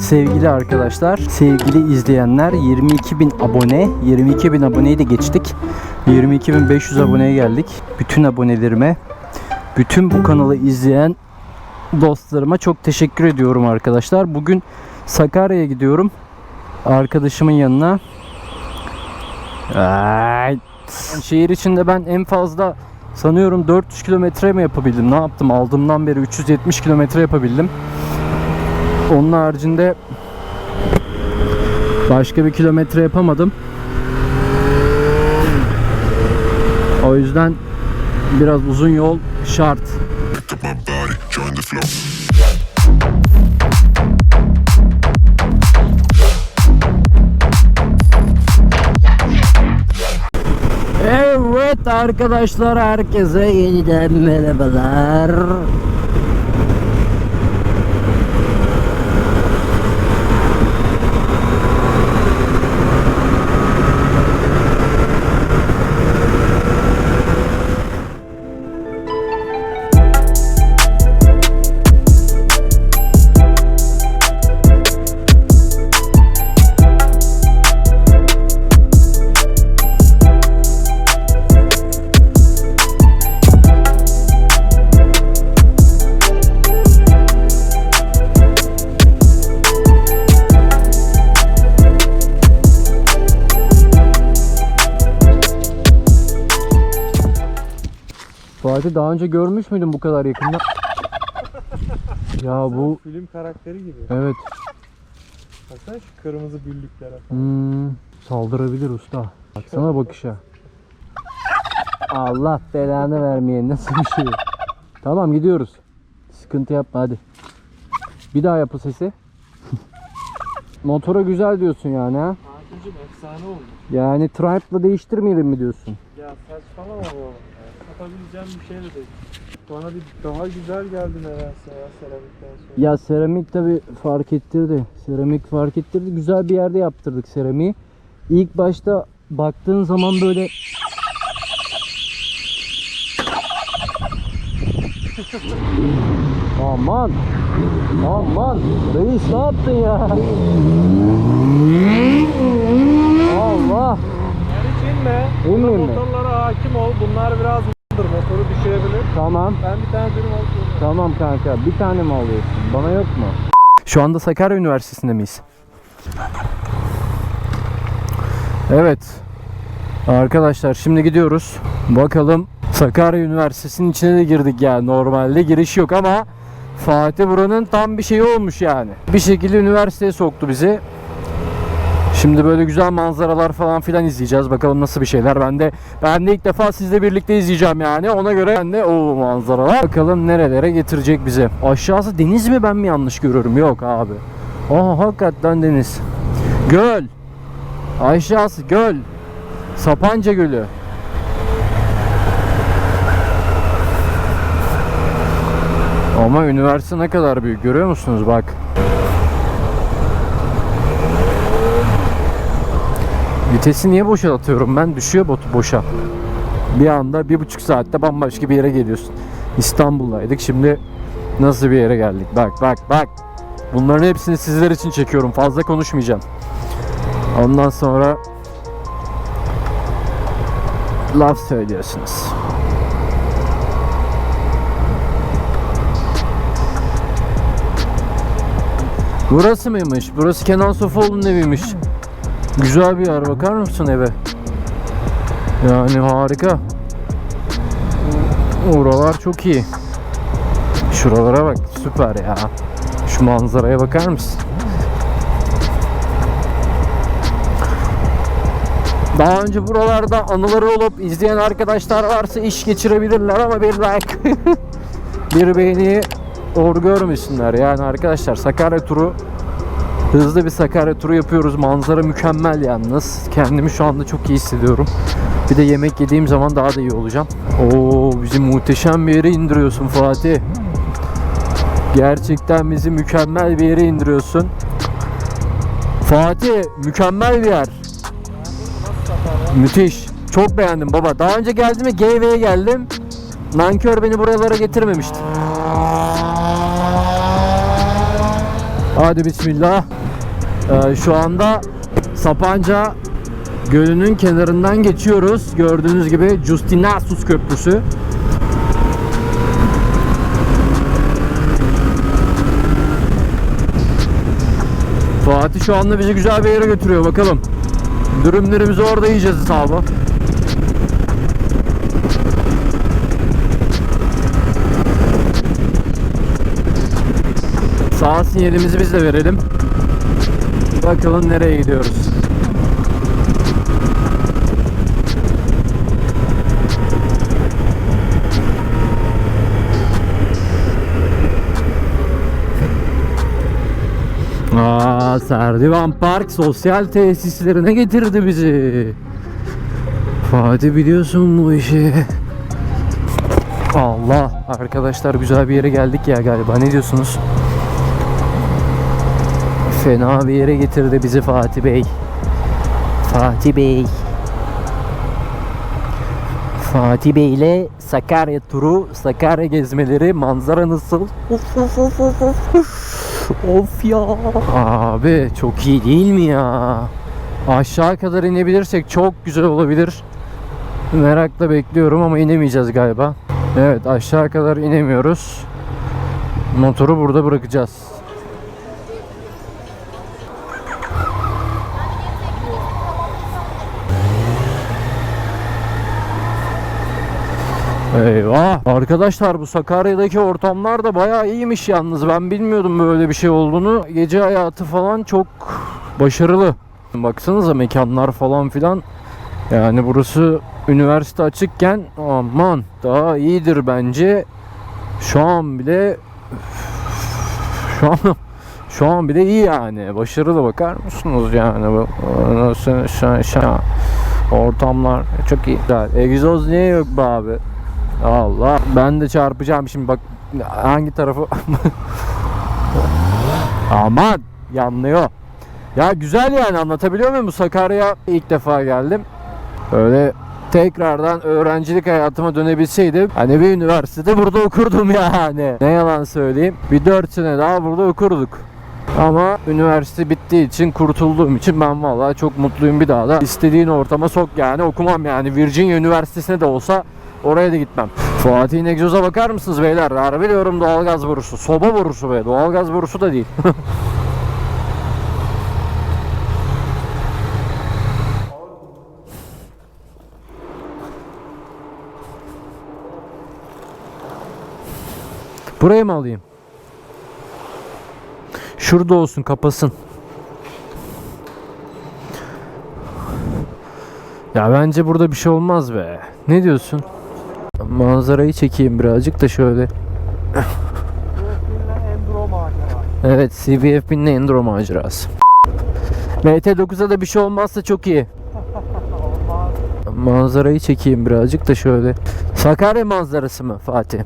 Sevgili arkadaşlar, sevgili izleyenler 22 bin abone, 22 bin aboneyi de geçtik. 22.500 aboneye geldik. Bütün abonelerime, bütün bu kanalı izleyen dostlarıma çok teşekkür ediyorum arkadaşlar. Bugün Sakarya'ya gidiyorum. Arkadaşımın yanına. Şehir içinde ben en fazla sanıyorum 400 kilometre mi yapabildim? Ne yaptım? Aldığımdan beri 370 kilometre yapabildim. Onun haricinde başka bir kilometre yapamadım. O yüzden biraz uzun yol şart. Evet arkadaşlar herkese yeniden merhabalar. Fatih daha önce görmüş müydün bu kadar yakından? ya bu Film karakteri gibi. evet Baksana şu kırmızı büllüklere. hmm, saldırabilir usta. Baksana bakışa. Allah belanı vermeye nasıl bir şey? Tamam gidiyoruz. Sıkıntı yapma hadi. Bir daha yapı sesi. Motora güzel diyorsun yani ha? Fatih'cim efsane oldu. Yani Tribe'la değiştirmeyelim mi diyorsun? Ya saçmalama oğlum. ya. Satabileceğim bir şey de değil. Bana bir daha güzel geldi nedense ya seramikten sonra. Ya seramik tabi fark ettirdi. Seramik fark ettirdi. Güzel bir yerde yaptırdık seramiği. İlk başta baktığın zaman böyle Aman Aman Reis ne yaptın ya Allah Yani inme. İnmeyeyim mi? Hakim ol. Bunlar biraz m***dır. Motoru düşürebilir. Tamam Ben bir tane dürüm alıp geliyorum. Tamam kanka bir tane mi alıyorsun? Bana yok mu? Şu anda Sakarya Üniversitesi'nde miyiz? Evet. Arkadaşlar şimdi gidiyoruz. Bakalım Sakarya Üniversitesi'nin içine de girdik yani. Normalde giriş yok ama Fatih buranın tam bir şeyi olmuş yani. Bir şekilde üniversiteye soktu bizi. Şimdi böyle güzel manzaralar falan filan izleyeceğiz. Bakalım nasıl bir şeyler. Ben de ben de ilk defa sizle birlikte izleyeceğim yani. Ona göre ben de o manzaralar. Bakalım nerelere getirecek bizi. Aşağısı deniz mi ben mi yanlış görüyorum? Yok abi. Aa hakikaten deniz. Göl. Aşağısı göl. Sapanca Gölü. Ama üniversite ne kadar büyük görüyor musunuz bak. Vitesi niye boşa atıyorum ben? Düşüyor botu boşa. Bir anda bir buçuk saatte bambaşka bir yere geliyorsun. İstanbul'daydık şimdi nasıl bir yere geldik? Bak bak bak. Bunların hepsini sizler için çekiyorum. Fazla konuşmayacağım. Ondan sonra laf söylüyorsunuz. Burası mıymış? Burası Kenan Sofoğlu'nun eviymiş. Güzel bir yer bakar mısın eve? Yani harika. Oralar çok iyi. Şuralara bak süper ya. Şu manzaraya bakar mısın? Daha önce buralarda anıları olup izleyen arkadaşlar varsa iş geçirebilirler ama bir like bir beğeni doğru görmesinler. Yani arkadaşlar Sakarya turu Hızlı bir Sakarya turu yapıyoruz. Manzara mükemmel yalnız. Kendimi şu anda çok iyi hissediyorum. Bir de yemek yediğim zaman daha da iyi olacağım. Oo bizi muhteşem bir yere indiriyorsun Fatih. Gerçekten bizi mükemmel bir yere indiriyorsun. Fatih mükemmel bir yer. Müthiş. Çok beğendim baba. Daha önce geldim ve GV'ye geldim. Nankör beni buralara getirmemişti. Hadi bismillah. Ee, şu anda Sapanca Gölü'nün kenarından geçiyoruz. Gördüğünüz gibi Justinasus Köprüsü. Fatih şu anda bizi güzel bir yere götürüyor bakalım. Dürümlerimizi orada yiyeceğiz hesabı. Sağ sinyalimizi biz de verelim. Bakalım nereye gidiyoruz. Aa, Serdivan Park sosyal tesislerine getirdi bizi. Fatih biliyorsun bu işi. Allah arkadaşlar güzel bir yere geldik ya galiba ne diyorsunuz? Fena bir yere getirdi bizi Fatih Bey. Fatih Bey. Fatih Bey ile Sakarya turu, Sakarya gezmeleri, manzara nasıl? Of of of of of. Of ya. Abi çok iyi değil mi ya? Aşağı kadar inebilirsek çok güzel olabilir. Merakla bekliyorum ama inemeyeceğiz galiba. Evet aşağı kadar inemiyoruz. Motoru burada bırakacağız. Eyvah. Arkadaşlar bu Sakarya'daki ortamlar da bayağı iyiymiş yalnız. Ben bilmiyordum böyle bir şey olduğunu. Gece hayatı falan çok başarılı. Baksanıza mekanlar falan filan. Yani burası üniversite açıkken aman daha iyidir bence. Şu an bile şu an şu an bile iyi yani. Başarılı bakar mısınız yani nasıl ortamlar çok iyi. Egzoz niye yok be abi? Allah. Ben de çarpacağım şimdi bak hangi tarafı Aman yanlıyor. Ya güzel yani anlatabiliyor muyum? Sakarya ilk defa geldim. Böyle tekrardan öğrencilik hayatıma dönebilseydim hani bir üniversitede burada okurdum yani. Ne yalan söyleyeyim. Bir 4 sene daha burada okurduk. Ama üniversite bittiği için kurtulduğum için ben vallahi çok mutluyum bir daha da. istediğin ortama sok yani okumam yani. Virginia Üniversitesi'ne de olsa oraya da gitmem. Fatih'in egzoza bakar mısınız beyler? Harbi diyorum doğalgaz borusu. Soba borusu be. Doğalgaz borusu da değil. Buraya mı alayım? Şurada olsun kapasın. Ya bence burada bir şey olmaz be. Ne diyorsun? Manzarayı çekeyim birazcık da şöyle. Evet CBF'in Enduro macerası. MT9'a da bir şey olmazsa çok iyi. Manzarayı çekeyim birazcık da şöyle. Sakarya manzarası mı Fatih?